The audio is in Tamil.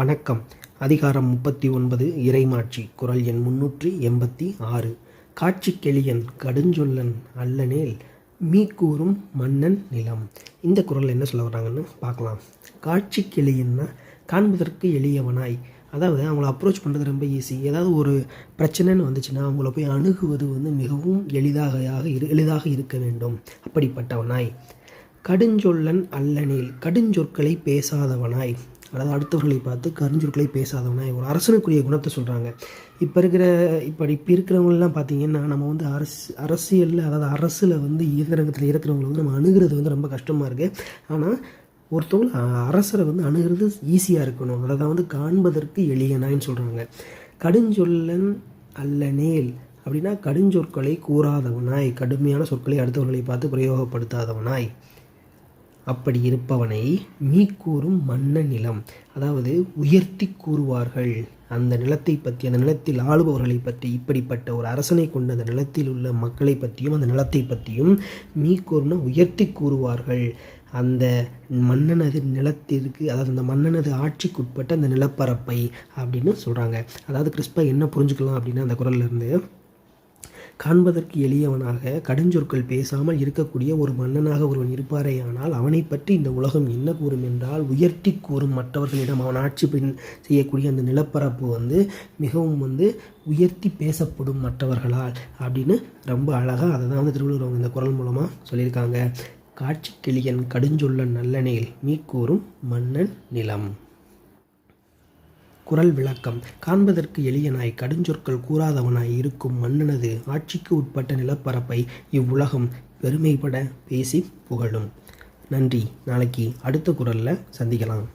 வணக்கம். அதிகாரம் முப்பத்தி ஒன்பது இறைமாட்சி. குரல் எண் முன்னூற்றி எண்பத்தி ஆறு. காட்சி கெளியன் கடுஞ்சொல்லன் அல்லனேல் மீக்கூறும் மன்னன் நிலம். இந்த குரல் என்ன சொல்ல வர்றாங்கன்னு பார்க்கலாம். காட்சி கெளியன்னா காண்பதற்கு எளியவனாய். அதாவது அவங்கள அப்ரோச் பண்ணுறது ரொம்ப ஈஸி ஏதாவது ஒரு பிரச்சனைன்னு வந்துச்சுன்னா அவங்கள போய் அணுகுவது வந்து மிகவும் எளிதாக இரு எளிதாக இருக்க வேண்டும். அப்படிப்பட்டவனாய். கடுஞ்சொல்லன் அல்லனில். கடுஞ்சொற்களை பேசாதவனாய். அதாவது அடுத்தவர்களை பார்த்து கருஞ்சொற்களை பேசாதவனாய் ஒரு அரசனுக்குரிய குணத்தை சொல்கிறாங்க இப்போ இருக்கிற இப்போ இப்போ இருக்கிறவங்களாம் பார்த்தீங்கன்னா நம்ம வந்து அரசு அரசியலில் அதாவது அரசில் வந்து இயந்திரங்கத்தில் இருக்கிறவங்களை வந்து நம்ம அணுகிறது வந்து ரொம்ப கஷ்டமாக இருக்குது ஆனால் ஒருத்தவங்க அரசரை வந்து அணுகிறது ஈஸியாக இருக்கணும். அதை தான் வந்து காண்பதற்கு எளியனான்னு சொல்கிறாங்க கடுஞ்சொல்லன் அல்லனேல் அப்படின்னா கடுஞ்சொற்களை கூறாதவனாய் கடுமையான சொற்களை அடுத்தவர்களை பார்த்து பிரயோகப்படுத்தாதவனாய் அப்படி இருப்பவனை மீக்கூறும் மன்ன நிலம். அதாவது உயர்த்தி கூறுவார்கள். அந்த நிலத்தை பற்றி அந்த நிலத்தில் ஆளுபவர்களை பற்றி இப்படிப்பட்ட ஒரு அரசனை கொண்ட அந்த நிலத்தில் உள்ள மக்களை பற்றியும் அந்த நிலத்தை பற்றியும் மீக்கூறும்னா உயர்த்தி கூறுவார்கள். அந்த மன்னனது நிலத்திற்கு அதாவது அந்த மன்னனது ஆட்சிக்குட்பட்ட அந்த நிலப்பரப்பை அப்படின்னு சொல்கிறாங்க அதாவது கிறிஸ்பா என்ன புரிஞ்சுக்கலாம் அப்படின்னா அந்த குரல்லேருந்து காண்பதற்கு எளியவனாக கடுஞ்சொற்கள் பேசாமல் இருக்கக்கூடிய ஒரு மன்னனாக ஒருவன் இருப்பாரே ஆனால் அவனை பற்றி இந்த உலகம் என்ன கூறும் என்றால் உயர்த்தி கூறும் மற்றவர்களிடம் அவன் ஆட்சி பின் செய்யக்கூடிய அந்த நிலப்பரப்பு வந்து மிகவும் வந்து உயர்த்தி பேசப்படும் மற்றவர்களால் அப்படின்னு ரொம்ப அழகாக அதை தான் வந்து திருவள்ளுவர் அவங்க இந்த குரல் மூலமாக சொல்லியிருக்காங்க. காட்சி கிளியன் கடுஞ்சொல்லன் நல்லனேல் மீக்கூறும் மன்னன் நிலம். குரல் விளக்கம். காண்பதற்கு எளியனாய் கடுஞ்சொற்கள் கூறாதவனாய் இருக்கும் மன்னனது ஆட்சிக்கு உட்பட்ட நிலப்பரப்பை இவ்வுலகம் பெருமைப்பட பேசி புகழும். நன்றி. நாளைக்கு அடுத்த குரலில் சந்திக்கலாம்.